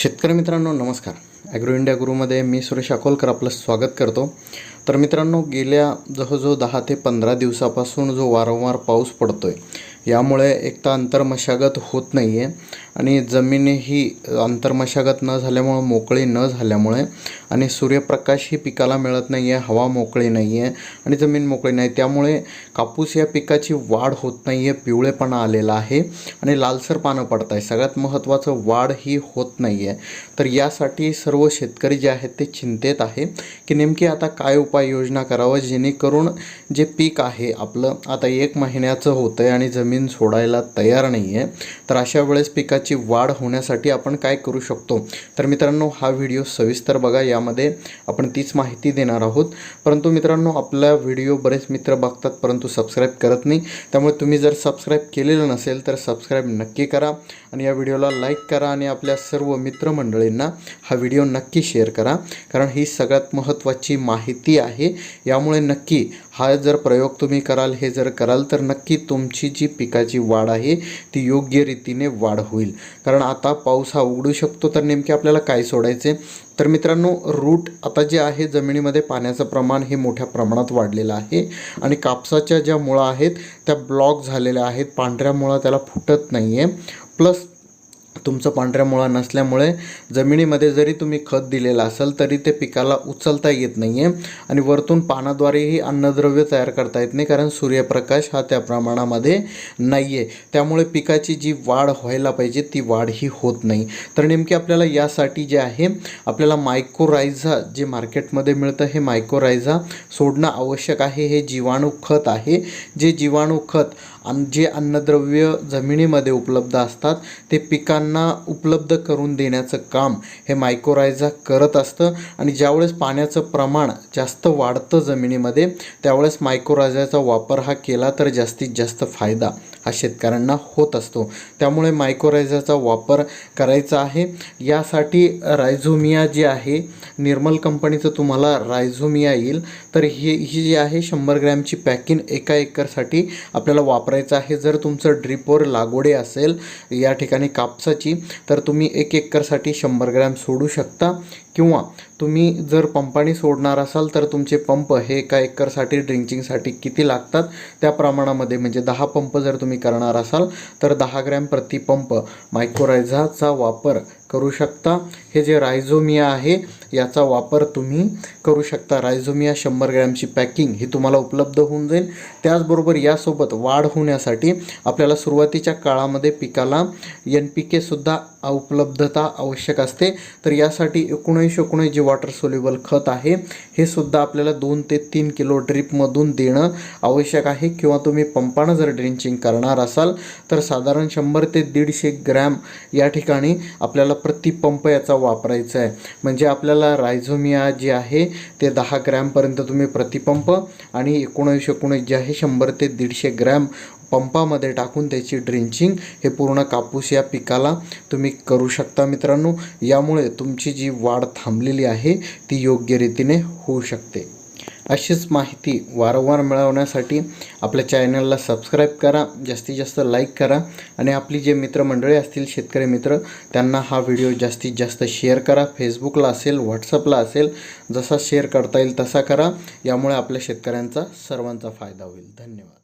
शेतकरी मित्रांनो नमस्कार. ॲग्रो इंडिया गुरुमध्ये मी सुरेश अकोलकर आपलं स्वागत करतो. तर मित्रांनो गेल्या जवळजवळ दहा ते पंधरा दिवसापासून जो वारंवार पाऊस पडतो आहे यामुळे एक तर अंतर्मशागत होत नाही आहे आणि जमीनही अंतर्मशागत न झाल्यामुळं मोकळी न झाल्यामुळे आणि सूर्यप्रकाश ही पिकाला मिळत नाही आहे हवा मोकळी नाही आहे आणि जमीन मोकळी नाही. त्यामुळे कापूस या पिकाची वाढ होत नाही आहे पिवळेपणा आलेला आहे आणि लालसर पानं पडत आहे सगळ्यात महत्त्वाचं वाढ ही होत नाही आहे तर यासाठी सर्व शेतकरी जे आहेत ते चिंतेत आहे की नेमकी आता काय उपाययोजना करावं जेणेकरून जे पीक आहे आपलं आता एक महिन्याचं होतं आहे आणि जमीन सोडायला तयार नाही आहे तर अशा वेळेस पिकाची वाढ होण्यासाठी आपण काय करू शकतो? तर मित्रांनो हा व्हिडिओ सविस्तर बघा. या यामध्ये आपण तीच माहिती देणार आहोत. परंतु मित्रांनो आपला व्हिडिओ बरेच मित्र बघतात परंतु सबस्क्राईब करत नाही. त्यामुळे तुम्ही जर सबस्क्राईब केलेलं नसेल तर सबस्क्राईब नक्की करा आणि या व्हिडिओला लाईक करा आणि आपल्या सर्व मित्रमंडळींना हा व्हिडिओ नक्की शेअर करा. कारण ही सगळ्यात महत्त्वाची माहिती आहे. यामुळे नक्की हा जर प्रयोग तुम्ही कराल हे जर कराल तर नक्की तुमची जी पिकाची वाढ आहे ती योग्य रीतीने वाढ होईल. कारण आता पाऊस हा उघडू शकतो तर नेमके आपल्याला काय सोडायचे? तर मित्रांनो रूट आता जे आहे जमिनीमध्ये पाण्याचं प्रमाण हे मोठ्या प्रमाणात वाढलेलं आहे. आणि कापसाच्या ज्या मुळा आहेत त्या ब्लॉक झालेल्या आहेत. पांढऱ्या मुळा त्याला फुटत नाही आहे प्लस तुमचं पांढऱ्या मुळा नसल्यामुळे जमिनीमध्ये जरी तुम्ही खत दिलेलं असेल तरी ते पिकाला उचलता येत नाही आहे आणि वरतून पानाद्वारेही अन्नद्रव्य तयार करता येत नाही कारण सूर्यप्रकाश हा त्या प्रमाणामध्ये नाही आहे त्यामुळे पिकाची जी वाढ व्हायला पाहिजे ती वाढ ही होत नाही. तर नेमकी आपल्याला यासाठी जे आहे आपल्याला मायक्रोरायझा जे मार्केटमध्ये मिळतं हे मायक्रोरायझा सोडणं आवश्यक आहे. हे जीवाणू खत आहे. जे जीवाणू खत अन जे अन्नद्रव्य जमिनीमध्ये उपलब्ध असतात ते पिकांना उपलब्ध करून देण्याचं काम हे मायक्रोरायझा करत असतं. आणि ज्यावेळेस पाण्याचं प्रमाण जास्त वाढतं जमिनीमध्ये त्यावेळेस मायक्रोरायझाचा वापर हा केला तर जास्तीत जास्त फायदा हा शेतकऱ्यांना होत असतो. त्यामुळे मायक्रोरायझाचा वापर करायचा आहे. यासाठी रायझोमिया जे आहे निर्मल कंपनीचं तुम्हाला रायझोमिया येईल. तर ही ही जी आहे शंभर ग्रॅमची पॅकिंग एका एकरसाठी आपल्याला वापर वापरायचं आहे. जर तुमचं ड्रिपवर लागवडे असेल या ठिकाणी कापसाची तर तुम्ही एक एकरसाठी शंभर ग्रॅम सोडू शकता. किंवा तुम्ही जर पंपाने सोडणार असाल तर तुमचे पंप हे एका एकरसाठी ड्रिंचिंगसाठी किती लागतात? त्या प्रमाणामध्ये म्हणजे दहा पंप जर तुम्ही करणार असाल तर दहा ग्रॅम प्रति पंप मायक्रोरायझाचा वापर करू शकता. हे जे रायझोमिया आहे याचा वापर तुम्ही करू शकता. रायझोमिया शंभर ग्रॅमची पॅकिंग ही तुम्हाला उपलब्ध होऊन जाईल. त्याचबरोबर यासोबत वाढ होण्यासाठी आपल्याला सुरुवातीच्या काळामध्ये पिकाला एन पी केसुद्धा उपलब्धता आवश्यक असते. तर यासाठी एकूण एकोणीस एकोणीस जे वॉटर सोल्युबल खत आहे हे सुद्धा आपल्याला दोन ते तीन किलो ड्रीपमधून देणं आवश्यक आहे. किंवा तुम्ही पंपानं जर ड्रिंचिंग करणार असाल तर साधारण शंभर ते दीडशे ग्रॅम या ठिकाणी आपल्याला प्रति पंप याचा वापरायचा आहे. म्हणजे आपल्याला रायझोमिया जे आहे ते दहा ग्रॅमपर्यंत तुम्ही प्रतिपंप आणि एकोणीसशे एकोणीस जे आहे शंभर ते दीडशे ग्रॅम पंपामध्ये टाकून त्याची ड्रिंचिंग हे पूर्ण कापूस या पिकाला तुम्ही करू शकता मित्रांनो. यामुळे तुमची जी वाढ थांबलेली आहे ती योग्य रीतीने होऊ शकते. अशीच माहिती वारंवार मिळवण्यासाठी आपल्या चॅनलला सबस्क्राईब करा जास्तीत जास्त लाईक करा आणि आपली जे मित्रमंडळी असतील शेतकरी मित्र त्यांना हा व्हिडिओ जास्तीत जास्त शेअर करा. फेसबुकला असेल व्हॉट्सअपला असेल जसा शेअर करता येईल तसा करा. यामुळे आपल्या शेतकऱ्यांचा सर्वांचा फायदा होईल. धन्यवाद.